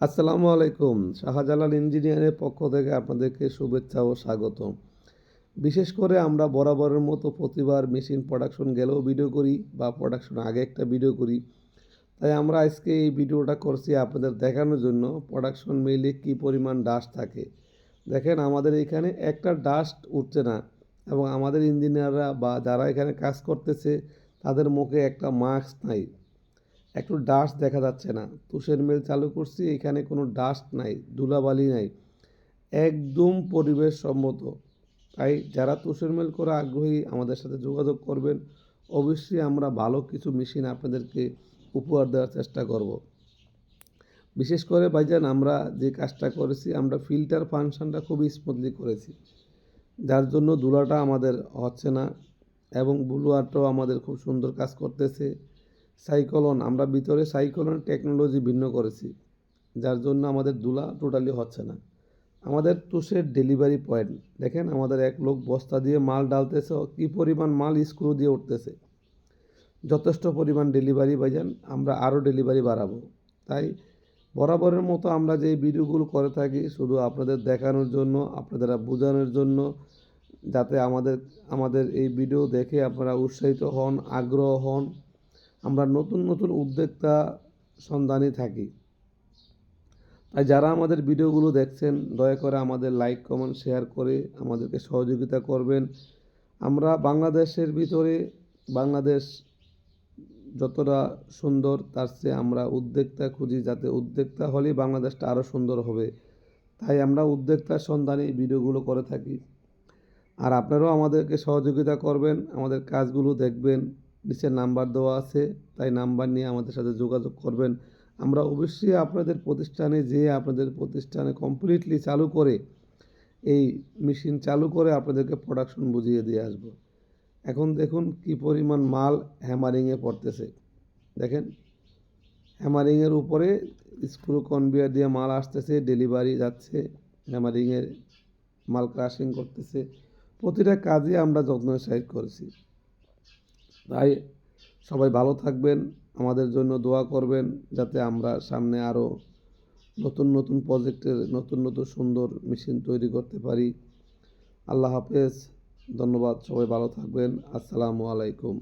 আসসালামু আলাইকুম। শাহজালাল ইঞ্জিনিয়ারের পক্ষ থেকে আপনাদেরকে শুভেচ্ছা ও স্বাগত। বিশেষ করে আমরা বরাবরের মতো প্রতিবার মেশিন প্রোডাকশন গেলেও ভিডিও করি বা প্রোডাকশন আগে একটা ভিডিও করি। তাই আমরা আজকে এই ভিডিওটা করছি আপনাদের দেখানোর জন্য প্রোডাকশন মিলে কী পরিমাণ ডাস্ট থাকে। দেখেন আমাদের এখানে একটা ডাস্ট উঠছে না এবং আমাদের ইঞ্জিনিয়াররা বা যারা এখানে কাজ করতেছে তাদের মুখে একটা মাস্ক নাই। একটু ডাস্ট দেখা যাচ্ছে না। তুষের মিল চালু করছি, এখানে কোনো ডাস্ট নাই, ধুলাবালি নাই। একদম পরিবেশ সম্মত তাই যারা তুষের মিল করা আগ্রহী, আমাদের সাথে যোগাযোগ করবেন। অবশ্যই আমরা ভালো কিছু মেশিন আপনাদেরকে উপহার দেওয়ার চেষ্টা করব। বিশেষ করে ভাইজান, আমরা যে কাজটা করেছি, আমরা ফিল্টার ফাংশনটা খুবই স্মুথলি করেছি। যার জন্য ধুলাটা আমাদের হচ্ছে না এবং ব্লুয়ারটাও আমাদের খুব সুন্দর কাজ করতেছে। সাইক্লোন, আমরা ভিতরে সাইক্লোন টেকনোলজি ভিন্ন করেছি, যার জন্য আমাদের দুলা টোটালি হচ্ছে না। আমাদের তুষের ডেলিভারি পয়েন্ট দেখেন আমাদের এক লোক বস্তা দিয়ে মাল ডালতেছে, কী পরিমাণ মাল স্ক্রু দিয়ে উঠতেছে। যথেষ্ট পরিমাণ ডেলিভারি বাজান আমরা আরও ডেলিভারি বাড়াবো। তাই বরাবরের মতো আমরা যে ভিডিওগুলো করে থাকি, শুধু আপনাদের দেখানোর জন্য, আপনাদের বোঝানোর জন্য, যাতে আমাদের আমাদের এই ভিডিও দেখে আপনারা উৎসাহিত হন, আগ্রহ হন। আমরা নতুন নতুন উদ্যোক্তা সন্ধানে থাকি। তাই যারা আমাদের ভিডিওগুলো দেখছেন, দয়া করে আমাদের লাইক কমেন্ট শেয়ার করে আমাদেরকে সহযোগিতা করবেন। আমরা বাংলাদেশের ভিতরে, বাংলাদেশ যতটা সুন্দর, তার চেয়ে আমরা উদ্যোক্তা খুঁজি, যাতে উদ্যোক্তা হলেই বাংলাদেশটা আরও সুন্দর হবে। তাই আমরা উদ্যোক্তার সন্ধানে ভিডিওগুলো করে থাকি। আর আপনারাও আমাদেরকে সহযোগিতা করবেন, আমাদের কাজগুলো দেখবেন। নিচে নাম্বার দেওয়া আছে, তাই নাম্বার নিয়ে আমাদের সাথে যোগাযোগ করবেন। আমরা অবশ্যই আপনাদের প্রতিষ্ঠানে যেয়ে আপনাদের প্রতিষ্ঠানে কমপ্লিটলি চালু করে এই মেশিন চালু করে আপনাদেরকে প্রোডাকশন বুঝিয়ে দিয়ে আসব। এখন দেখুন কি পরিমাণ মাল হ্যামারিংয়ে পড়তেছে। দেখেন হ্যামারিংয়ের উপরে স্ক্রু কনভিয়ার দিয়ে মাল আসতেছে ডেলিভারি যাচ্ছে হ্যামারিংয়ের মাল ক্রাশিং করতেছে। প্রতিটা কাজে আমরা যত্নের সাহিত করেছি। তাই সবাই ভালো থাকবেন, আমাদের জন্য দোয়া করবেন যাতে আমরা সামনে আরও নতুন নতুন প্রজেক্টের নতুন নতুন সুন্দর মেশিন তৈরি করতে পারি। আল্লাহ হাফেজ, ধন্যবাদ, সবাই ভালো থাকবেন, আসসালামু আলাইকুম।